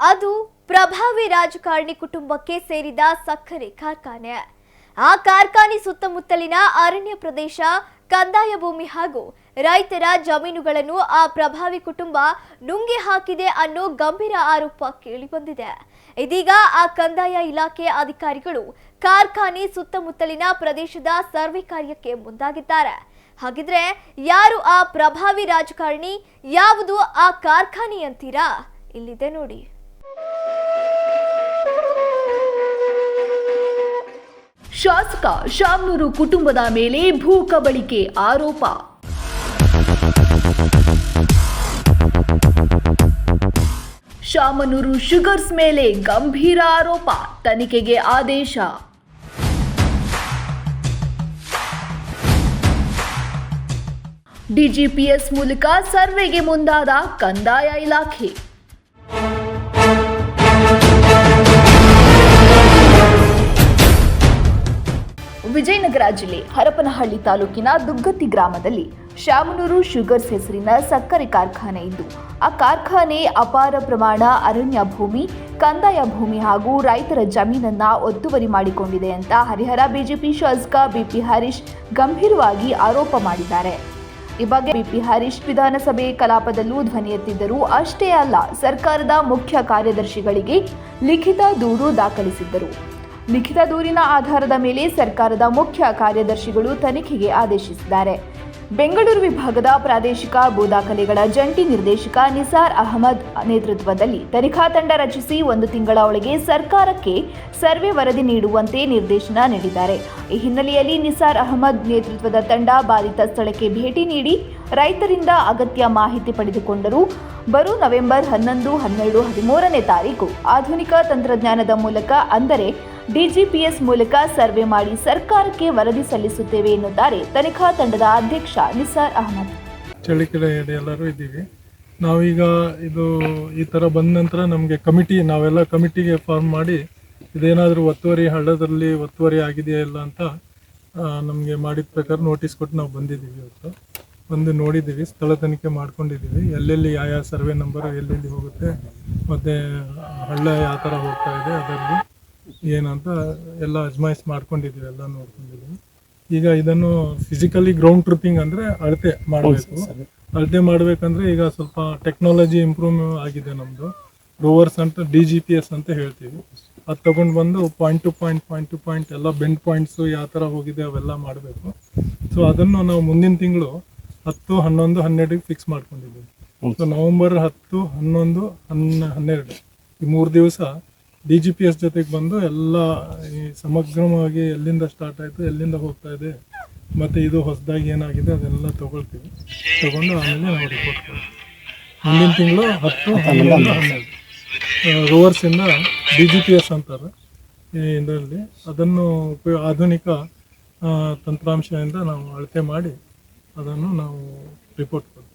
ಅದು ಪ್ರಭಾವಿ ರಾಜಕಾರಣಿ ಕುಟುಂಬಕ್ಕೆ ಸೇರಿದ ಸಕ್ಕರೆ ಕಾರ್ಖಾನೆ. ಆ ಕಾರ್ಖಾನೆ ಸುತ್ತಮುತ್ತಲಿನ ಅರಣ್ಯ ಪ್ರದೇಶ, ಕಂದಾಯ ಭೂಮಿ ಹಾಗೂ ರೈತರ ಜಮೀನುಗಳನ್ನು ಆ ಪ್ರಭಾವಿ ಕುಟುಂಬ ನುಂಗಿ ಹಾಕಿದೆ ಅನ್ನೋ ಗಂಭೀರ ಆರೋಪ ಕೇಳಿಬಂದಿದೆ. ಇದೀಗ ಆ ಕಂದಾಯ ಇಲಾಖೆ ಅಧಿಕಾರಿಗಳು ಕಾರ್ಖಾನೆ ಸುತ್ತಮುತ್ತಲಿನ ಪ್ರದೇಶದ ಸರ್ವೆ ಕಾರ್ಯಕ್ಕೆ ಮುಂದಾಗಿದ್ದಾರೆ. ಹಾಗಿದ್ರೆ ಯಾರು ಆ ಪ್ರಭಾವಿ ರಾಜಕಾರಣಿ, ಯಾವುದು ಆ ಕಾರ್ಖಾನೆ ಅಂತೀರಾ? ಇಲ್ಲಿದೆ ನೋಡಿ. ಶಾಸಕ ಶಾಮ್ನೂರು ಕುಟುಂಬದ ಮೇಲೆ ಭೂ ಕಬಳಿಕೆ ಆರೋಪ. ಶಾಮನೂರು ಶುಗರ್ಸ್ ಮೇಲೆ ಗಂಭೀರ ಆರೋಪ, ತನಿಖೆಗೆ ಆದೇಶ. ಡಿಜಿಪಿಎಸ್ ಮೂಲಕ ಸರ್ವೆಗೆ ಮುಂದಾದ ಕಂದಾಯ ಇಲಾಖೆ. ವಿಜಯನಗರ ಜಿಲ್ಲೆ ಹರಪನಹಳ್ಳಿ ತಾಲೂಕಿನ ದುಗ್ಗತ್ತಿ ಗ್ರಾಮದಲ್ಲಿ ಶಾಮನೂರು ಶುಗರ್ಸ್ ಹೆಸರಿನ ಸಕ್ಕರೆ ಕಾರ್ಖಾನೆ ಇದ್ದು, ಆ ಕಾರ್ಖಾನೆ ಅಪಾರ ಪ್ರಮಾಣ ಅರಣ್ಯ ಭೂಮಿ, ಕಂದಾಯ ಭೂಮಿ ಹಾಗೂ ರೈತರ ಜಮೀನನ್ನ ಒತ್ತುವರಿ ಮಾಡಿಕೊಂಡಿದೆ ಅಂತ ಹರಿಹರ ಬಿಜೆಪಿ ಶಾಸಕ ಬಿಪಿ ಹರೀಶ್ ಗಂಭೀರವಾಗಿ ಆರೋಪ ಮಾಡಿದ್ದಾರೆ. ಈ ಬಗ್ಗೆ ಬಿಪಿ ಹರೀಶ್ ವಿಧಾನಸಭೆ ಕಲಾಪದಲ್ಲೂ ಧ್ವನಿ ಎತ್ತಿದ್ದರು ಅಷ್ಟೇ ಅಲ್ಲ, ಸರ್ಕಾರದ ಮುಖ್ಯ ಕಾರ್ಯದರ್ಶಿಗಳಿಗೆ ಲಿಖಿತ ದೂರು ದಾಖಲಿಸಿದ್ದರು. ಲಿಖಿತ ದೂರಿನ ಆಧಾರದ ಮೇಲೆ ಸರ್ಕಾರದ ಮುಖ್ಯ ಕಾರ್ಯದರ್ಶಿಗಳು ತನಿಖೆಗೆ ಆದೇಶಿಸಿದ್ದಾರೆ. ಬೆಂಗಳೂರು ವಿಭಾಗದ ಪ್ರಾದೇಶಿಕ ಭೂ ದಾಖಲೆಗಳ ಜಂಟಿ ನಿರ್ದೇಶಕ ನಿಸಾರ್ ಅಹಮದ್ ನೇತೃತ್ವದಲ್ಲಿ ತನಿಖಾ ತಂಡ ರಚಿಸಿ ಒಂದು ತಿಂಗಳ ಒಳಗೆ ಸರ್ಕಾರಕ್ಕೆ ಸರ್ವೆ ವರದಿ ನೀಡುವಂತೆ ನಿರ್ದೇಶನ ನೀಡಿದ್ದಾರೆ. ಈ ಹಿನ್ನೆಲೆಯಲ್ಲಿ ನಿಸಾರ್ ಅಹಮದ್ ನೇತೃತ್ವದ ತಂಡ ಬಾಧಿತ ಸ್ಥಳಕ್ಕೆ ಭೇಟಿ ನೀಡಿ ರೈತರಿಂದ ಅಗತ್ಯ ಮಾಹಿತಿ ಪಡೆದುಕೊಂಡರು. ಬರು ನವೆಂಬರ್ ಹನ್ನೊಂದು, ಹನ್ನೆರಡು, ಹದಿಮೂರನೇ ತಾರೀಕು ಆಧುನಿಕ ತಂತ್ರಜ್ಞಾನದ ಮೂಲಕ ಅಂದರೆ ಡಿಜಿಪಿಎಸ್ ಮೂಲಕ ಸರ್ವೆ ಮಾಡಿ ಸರ್ಕಾರಕ್ಕೆ ವರದಿ ಸಲ್ಲಿಸುತ್ತೇವೆ ಎನ್ನುತ್ತಾರೆ ತನಿಖಾ ತಂಡದ ಅಧ್ಯಕ್ಷ ನಿಸಾರ್ ಅಹಮದ್. ಚಳಿಕೆರೆ ಎಲ್ಲರೂ ಇದ್ದೀವಿ. ನಾವೀಗ ಇದು ಈ ಥರ ಬಂದ ನಂತರ ನಮಗೆ ಕಮಿಟಿ, ನಾವೆಲ್ಲ ಕಮಿಟಿಗೆ ಫಾರ್ಮ್ ಮಾಡಿ ಇದೇನಾದರೂ ಒತ್ತುವರಿ ಹಳ್ಳದಲ್ಲಿ ಒತ್ತುವರಿ ಆಗಿದೆಯಾ ಇಲ್ಲ ಅಂತ ನಮಗೆ ಮಾಡಿದ ಪ್ರಕಾರ ನೋಟಿಸ್ ಕೊಟ್ಟು ನಾವು ಬಂದಿದ್ದೀವಿ ಇವತ್ತು. ಬಂದು ನೋಡಿದ್ದೀವಿ, ಸ್ಥಳ ತನಿಖೆ ಮಾಡ್ಕೊಂಡಿದ್ದೀವಿ. ಎಲ್ಲೆಲ್ಲಿ ಯಾವ ಯಾವ ಸರ್ವೆ ನಂಬರ್ ಎಲ್ಲೆಲ್ಲಿ ಹೋಗುತ್ತೆ, ಮತ್ತು ಹಳ್ಳ ಯಾವ ಥರ ಹೋಗ್ತಾ ಇದೆ, ಅದರಲ್ಲಿ ಏನಂತ ಎಲ್ಲ ಅಜ್ಮಾಯಿಸ್ ಮಾಡ್ಕೊಂಡಿದ್ದೀವಿ ಎಲ್ಲ ನೋಡ್ಕೊಂಡಿದ್ದೀವಿ. ಈಗ ಇದನ್ನು ಫಿಸಿಕಲಿ ಗ್ರೌಂಡ್ ಟ್ರಿಪ್ಪಿಂಗ್ ಅಂದರೆ ಅಳತೆ ಮಾಡಬೇಕು. ಅಳತೆ ಮಾಡಬೇಕಂದ್ರೆ ಈಗ ಸ್ವಲ್ಪ ಟೆಕ್ನಾಲಜಿ ಇಂಪ್ರೂವ್ ಆಗಿದೆ ನಮ್ಮದು ರೋವರ್ಸ್ ಅಂತ ಡಿ ಜಿ ಪಿ ಎಸ್ ಅಂತ ಹೇಳ್ತೀವಿ. ಅದು ತಗೊಂಡು ಬಂದು point to point point to point ಎಲ್ಲ ಬೆಂಡ್ ಪಾಯಿಂಟ್ಸು ಯಾವ ಥರ ಹೋಗಿದೆ ಅವೆಲ್ಲ ಮಾಡಬೇಕು. ಸೊ ಅದನ್ನು ನಾವು ಮುಂದಿನ ತಿಂಗಳು ಹತ್ತು ಹನ್ನೊಂದು ಹನ್ನೆರಡಿಗೆ ಫಿಕ್ಸ್ ಮಾಡ್ಕೊಂಡಿದ್ದೀವಿ. ಸೊ ನವೆಂಬರ್ ಹತ್ತು ಹನ್ನೊಂದು ಹನ್ನ ಹನ್ನೆರಡು ಈ ಮೂರು ದಿವಸ ಡಿ ಜಿ ಪಿ ಎಸ್ ಜೊತೆಗೆ ಬಂದು ಎಲ್ಲ ಈ ಸಮಗ್ರವಾಗಿ ಎಲ್ಲಿಂದ ಸ್ಟಾರ್ಟ್ ಆಯಿತು, ಎಲ್ಲಿಂದ ಹೋಗ್ತಾ ಇದೆ, ಮತ್ತು ಇದು ಹೊಸದಾಗಿ ಏನಾಗಿದೆ ಅದೆಲ್ಲ ತಗೊಳ್ತೀವಿ. ತಗೊಂಡು ಆಮೇಲೆ ನಾವು ರಿಪೋರ್ಟ್ ಕೊಡ್ತೀವಿ. ಮುಂದಿನ ತಿಂಗಳು ಹತ್ತು ಹನ್ನೊಂದು ಹನ್ನೆರಡು. ರೋವರ್ಸಿಂದ ಡಿ ಜಿ ಪಿ ಎಸ್ ಅಂತಾರೆ ಇದರಲ್ಲಿ. ಅದನ್ನು ಉಪಯೋಗ ಆಧುನಿಕ ತಂತ್ರಾಂಶದಿಂದ ನಾವು ಅಳತೆ ಮಾಡಿ ಅದನ್ನು ನಾವು ರಿಪೋರ್ಟ್ ಕೊಡ್ತೀವಿ.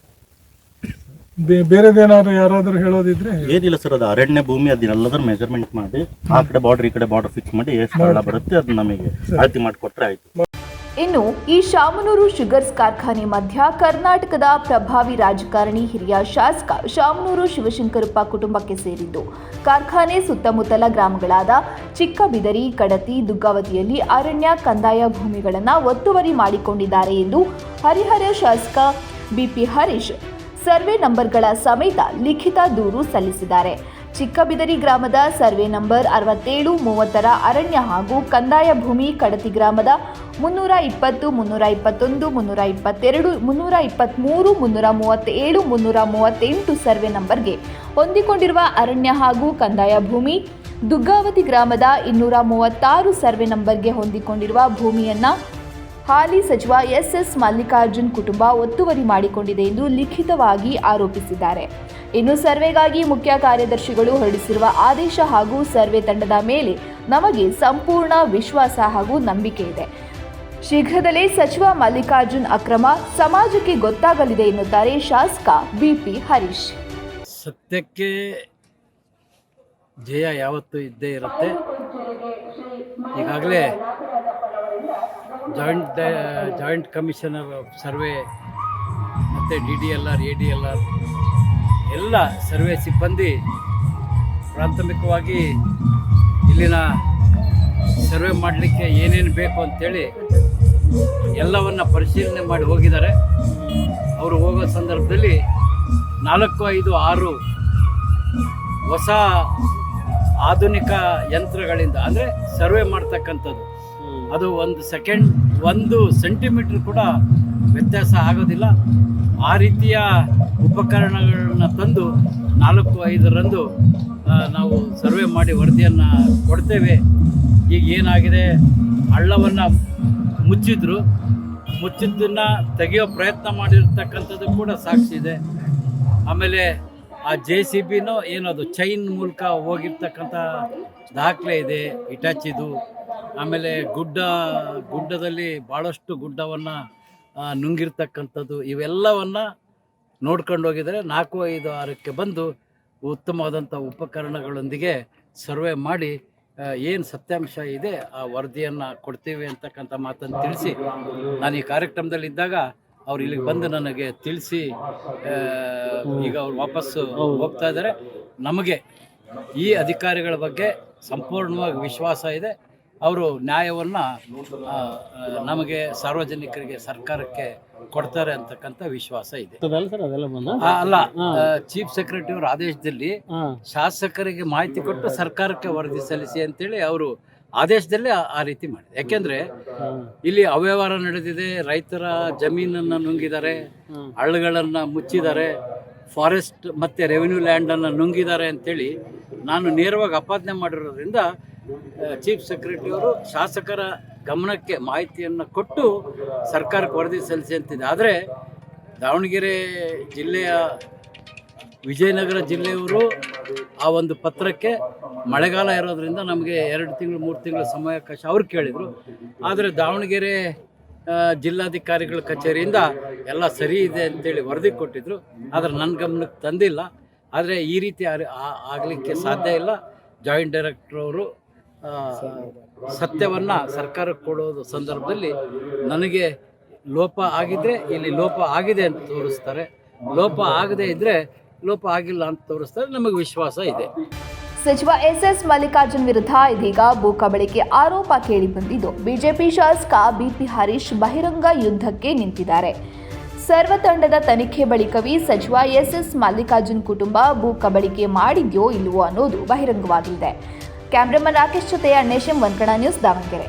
ಬೇರೆದೇನಾದ್ರು ಯಾರಾದರೂ ಹೇಳೋದಿದ್ರೆ ಹೇಳಿ. ಏನಿಲ್ಲ ಸರ್ ಅದು ಅರಣ್ಯ ಭೂಮಿ ಅದನ್ನೆಲ್ಲದರ ಮೆಜರ್ಮೆಂಟ್ ಮಾಡಿ ಆ ಕಡೆ ಬಾರ್ಡರ್ ಈ ಕಡೆ ಬಾರ್ಡರ್ ಫಿಕ್ಸ್ ಮಾಡಿ ಎಷ್ಟು ಹಳ್ಳ ಬರುತ್ತೆ ಅದು ನಮಗೆ ಅಳತೆ ಮಾಡಿಕೊಟ್ರೆ ಆಯ್ತು. ಇನ್ನು ಈ ಶಾಮನೂರು ಶುಗರ್ಸ್ ಕಾರ್ಖಾನೆ ಮಧ್ಯ ಕರ್ನಾಟಕದ ಪ್ರಭಾವಿ ರಾಜಕಾರಣಿ ಹಿರಿಯ ಶಾಸಕ ಶಾಮನೂರು ಶಿವಶಂಕರಪ್ಪ ಕುಟುಂಬಕ್ಕೆ ಸೇರಿದ್ದು. ಕಾರ್ಖಾನೆ ಸುತ್ತಮುತ್ತಲ ಗ್ರಾಮಗಳಾದ ಚಿಕ್ಕಬಿದರಿ ಕಡತಿ ದುಗ್ಗಾವತಿಯಲ್ಲಿ ಅರಣ್ಯ ಕಂದಾಯ ಭೂಮಿಗಳನ್ನು ಒತ್ತುವರಿ ಮಾಡಿಕೊಂಡಿದ್ದಾರೆ ಎಂದು ಹರಿಹರ ಶಾಸಕ ಬಿಪಿ ಹರೀಶ್ ಸರ್ವೆ ನಂಬರ್ಗಳ ಸಮೇತ ಲಿಖಿತ ದೂರು ಸಲ್ಲಿಸಿದ್ದಾರೆ. ಚಿಕ್ಕಬಿದರಿ ಗ್ರಾಮದ ಸರ್ವೆ ನಂಬರ್ ಅರವತ್ತೇಳು, ಮೂವತ್ತರ ಅರಣ್ಯ ಹಾಗೂ ಕಂದಾಯ ಭೂಮಿ ಕಡತಿ ಗ್ರಾಮದ ಮುನ್ನೂರ ಇಪ್ಪತ್ತು, ಮುನ್ನೂರ ಇಪ್ಪತ್ತೊಂದು, ಮುನ್ನೂರ ಇಪ್ಪತ್ತೆರಡು, ಮುನ್ನೂರ ಇಪ್ಪತ್ತ್ಮೂರು ಮುನ್ನೂರ ಮೂವತ್ತೇಳು, ಮುನ್ನೂರ ಮೂವತ್ತೆಂಟು ಸರ್ವೆ ನಂಬರ್ಗೆ ಹೊಂದಿಕೊಂಡಿರುವ ಅರಣ್ಯ ಹಾಗೂ ಕಂದಾಯ ಭೂಮಿ, ದುಗ್ಗಾವತಿ ಗ್ರಾಮದ ಇನ್ನೂರ ಮೂವತ್ತಾರು ಸರ್ವೆ ನಂಬರ್ಗೆ ಹೊಂದಿಕೊಂಡಿರುವ ಭೂಮಿಯನ್ನ ಹಾಲಿ ಸಚಿವ ಎಸ್ ಎಸ್ ಮಲ್ಲಿಕಾರ್ಜುನ್ ಕುಟುಂಬ ಒತ್ತುವರಿ ಮಾಡಿಕೊಂಡಿದೆ ಎಂದು ಲಿಖಿತವಾಗಿ ಆರೋಪಿಸಿದ್ದಾರೆ. ಇನ್ನು ಸರ್ವೆಗಾಗಿ ಮುಖ್ಯ ಕಾರ್ಯದರ್ಶಿಗಳು ಹೊರಡಿಸಿರುವ ಆದೇಶ ಹಾಗೂ ಸರ್ವೆ ತಂಡದ ಮೇಲೆ ನಮಗೆ ಸಂಪೂರ್ಣ ವಿಶ್ವಾಸ ಹಾಗೂ ನಂಬಿಕೆ ಇದೆ. ಶೀಘ್ರದಲ್ಲೇ ಸಚಿವ ಮಲ್ಲಿಕಾರ್ಜುನ್ ಅಕ್ರಮ ಸಮಾಜಕ್ಕೆ ಗೊತ್ತಾಗಲಿದೆ ಎನ್ನುತ್ತಾರೆ ಶಾಸಕ ಬಿಪಿ ಹರೀಶ್. ಸತ್ಯಕ್ಕೆ ಜಯ ಯಾವತ್ತೂ ಇದ್ದೇ ಇರುತ್ತೆ. ಈಗಾಗಲೇ ಜಾಯಿಂಟ್ ಜಾಯಿಂಟ್ ಕಮಿಷನರ್ ಸರ್ವೆ ಮತ್ತು D D L R, A D L R ಎಲ್ಲ ಸರ್ವೆ ಸಿಬ್ಬಂದಿ ಪ್ರಾಥಮಿಕವಾಗಿ ಇಲ್ಲಿನ ಸರ್ವೆ ಮಾಡಲಿಕ್ಕೆ ಏನೇನು ಬೇಕು ಅಂತೇಳಿ ಎಲ್ಲವನ್ನ ಪರಿಶೀಲನೆ ಮಾಡಿ ಹೋಗಿದ್ದಾರೆ. ಅವರು ಹೋಗೋ ಸಂದರ್ಭದಲ್ಲಿ ನಾಲ್ಕು, ಐದು, ಆರು ಹೊಸ ಆಧುನಿಕ ಯಂತ್ರಗಳಿಂದ, ಅಂದರೆ ಸರ್ವೆ ಮಾಡ್ತಕ್ಕಂಥದ್ದು. ಅದು ಒಂದು ಸೆಕೆಂಡ್ ಒಂದು ಸೆಂಟಿಮೀಟ್ರ್ ಕೂಡ ವ್ಯತ್ಯಾಸ ಆಗೋದಿಲ್ಲ. ಆ ರೀತಿಯ ಉಪಕರಣಗಳನ್ನು ತಂದು ನಾಲ್ಕು ಐದರಂದು ನಾವು ಸರ್ವೆ ಮಾಡಿ ವರದಿಯನ್ನು ಕೊಡ್ತೇವೆ. ಈಗ ಏನಾಗಿದೆ? ಹಳ್ಳವನ್ನು ಮುಚ್ಚಿದ್ರು. ಮುಚ್ಚಿದ್ದನ್ನು ತೆಗೆಯೋ ಪ್ರಯತ್ನ ಮಾಡಿರ್ತಕ್ಕಂಥದ್ದು ಕೂಡ ಸಾಕ್ಷಿ ಇದೆ. ಆಮೇಲೆ ಆ ಜೆ ಸಿ ಬಿನೋ ಏನದು ಚೈನ್ ಮೂಲಕ ಹೋಗಿರ್ತಕ್ಕಂಥ ದಾಖಲೆ ಇದೆ ಇಟಾಚಿದು ಆಮೇಲೆ ಗುಡ್ಡ, ಗುಡ್ಡದಲ್ಲಿ ಭಾಳಷ್ಟು ಗುಡ್ಡವನ್ನು ನುಂಗಿರ್ತಕ್ಕಂಥದ್ದು ಇವೆಲ್ಲವನ್ನು ನೋಡ್ಕೊಂಡು ಹೋಗಿದರೆ ನಾಲ್ಕು, ಐದು, ಆರಕ್ಕೆ ಬಂದು ಉತ್ತಮವಾದಂಥ ಉಪಕರಣಗಳೊಂದಿಗೆ ಸರ್ವೆ ಮಾಡಿ ಏನು ಸತ್ಯಾಂಶ ಇದೆ ಆ ವರದಿಯನ್ನು ಕೊಡ್ತೀವಿ ಅಂತಕ್ಕಂಥ ಮಾತನ್ನು ತಿಳಿಸಿ, ನಾನು ಈ ಕಾರ್ಯಕ್ರಮದಲ್ಲಿ ಇದ್ದಾಗ ಅವ್ರು ಇಲ್ಲಿಗೆ ಬಂದು ನನಗೆ ತಿಳಿಸಿ ಈಗ ಅವ್ರು ವಾಪಸ್ಸು ಹೋಗ್ತಾ ಇದ್ದಾರೆ. ನಮಗೆ ಈ ಅಧಿಕಾರಿಗಳ ಬಗ್ಗೆ ಸಂಪೂರ್ಣವಾಗಿ ವಿಶ್ವಾಸ ಇದೆ. ಅವರು ನ್ಯಾಯವನ್ನು ನಮಗೆ ಸಾರ್ವಜನಿಕರಿಗೆ ಸರ್ಕಾರಕ್ಕೆ ಕೊಡ್ತಾರೆ ಅಂತಕ್ಕಂಥ ವಿಶ್ವಾಸ ಇದೆ. ಅಲ್ಲ ಚೀಫ್ ಸೆಕ್ರೆಟರಿ ಅವರ ಆದೇಶದಲ್ಲಿ ಶಾಸಕರಿಗೆ ಮಾಹಿತಿ ಕೊಟ್ಟು ಸರ್ಕಾರಕ್ಕೆ ವರದಿ ಸಲ್ಲಿಸಿ ಅಂತೇಳಿ ಅವರು ಆದೇಶದಲ್ಲೇ ಆ- ಆ ರೀತಿ ಮಾಡಿದೆ. ಯಾಕೆಂದ್ರೆ ಇಲ್ಲಿ ಅವ್ಯವಹಾರ ನಡೆದಿದೆ ರೈತರ ಜಮೀನನ್ನು ನುಂಗಿದ್ದಾರೆ ಹಳ್ಳಗಳನ್ನ ಮುಚ್ಚಿದ್ದಾರೆ ಫಾರೆಸ್ಟ್ ಮತ್ತೆ ರೆವಿನ್ಯೂ ಲ್ಯಾಂಡನ್ನು ನುಂಗಿದ್ದಾರೆ ಅಂತೇಳಿ ನಾನು ನೇರವಾಗಿ ಅಪಾದನೆ ಮಾಡಿರೋದ್ರಿಂದ ಚೀಫ್ ಸೆಕ್ರೆಟರಿ ಅವರು ಶಾಸಕರ ಗಮನಕ್ಕೆ ಮಾಹಿತಿಯನ್ನು ಕೊಟ್ಟು ಸರ್ಕಾರಕ್ಕೆ ವರದಿ ಸಲ್ಲಿಸಿ ಅಂತಿದೆ. ಆದರೆ ದಾವಣಗೆರೆ ಜಿಲ್ಲೆಯ ವಿಜಯನಗರ ಜಿಲ್ಲೆಯವರು ಆ ಒಂದು ಪತ್ರಕ್ಕೆ ಮಳೆಗಾಲ ಇರೋದರಿಂದ ನಮಗೆ ಎರಡು ತಿಂಗಳು, ಮೂರು ತಿಂಗಳ ಸಮಯಾವಕಾಶ ಅವ್ರು ಕೇಳಿದರು. ಆದರೆ ದಾವಣಗೆರೆ ಜಿಲ್ಲಾಧಿಕಾರಿಗಳ ಕಚೇರಿಯಿಂದ ಎಲ್ಲ ಸರಿ ಇದೆ ಅಂತೇಳಿ ವರದಿ ಕೊಟ್ಟಿದ್ರು. ಆದರೆ ನನ್ನ ಗಮನಕ್ಕೆ ತಂದಿಲ್ಲ. ಆದರೆ ಈ ರೀತಿ ಆಗಲಿಕ್ಕೆ ಸಾಧ್ಯ ಇಲ್ಲ. ಜಾಯಿಂಟ್ ಡೈರೆಕ್ಟರ್ ಅವರು ಸತ್ಯವನ್ನು ಸರ್ಕಾರಕ್ಕೆ ಕೊಡೋದು ಸಂದರ್ಭದಲ್ಲಿ ನನಗೆ ಲೋಪ ಆಗಿದ್ರೆ ಇಲ್ಲಿ ಲೋಪ ಆಗಿದೆ ಅಂತ ತೋರಿಸ್ತಾರೆ. ಲೋಪ ಆಗದೇ ಇದ್ರೆ ಲೋಪ ಆಗಿಲ್ಲ ಅಂತ ತೋರಿಸ್ತಾರೆ. ನಮಗೆ ವಿಶ್ವಾಸ ಇದೆ. ಸಚಿವ ಎಸ್ ಎಸ್ ಮಲ್ಲಿಕಾರ್ಜುನ್ ವಿರುದ್ಧ ಇದೀಗ ಭೂ ಕಬಳಿಕೆ ಆರೋಪ ಕೇಳಿಬಂದಿದ್ದು ಬಿಜೆಪಿ ಶಾಸಕ ಬಿಪಿ ಹರೀಶ್ ಬಹಿರಂಗ ಯುದ್ಧಕ್ಕೆ ನಿಂತಿದ್ದಾರೆ. ಸರ್ವ ತಂಡದ ತನಿಖೆ ಬಳಿಕವೇ ಸಚಿವ ಎಸ್ ಎಸ್ ಮಲ್ಲಿಕಾರ್ಜುನ್ ಕುಟುಂಬ ಭೂ ಕಬಳಿಕೆ ಮಾಡಿದ್ಯೋ ಇಲ್ಲವೋ ಅನ್ನೋದು ಬಹಿರಂಗವಾಗಲಿದೆ. ಕ್ಯಾಮ್ರಾಮನ್ ರಾಕೇಶ್ ಜೊತೆ ಅಣ್ಣೇಶಂ ವಂಕಣ ನ್ಯೂಸ್ ದಾವಣಗೆರೆ.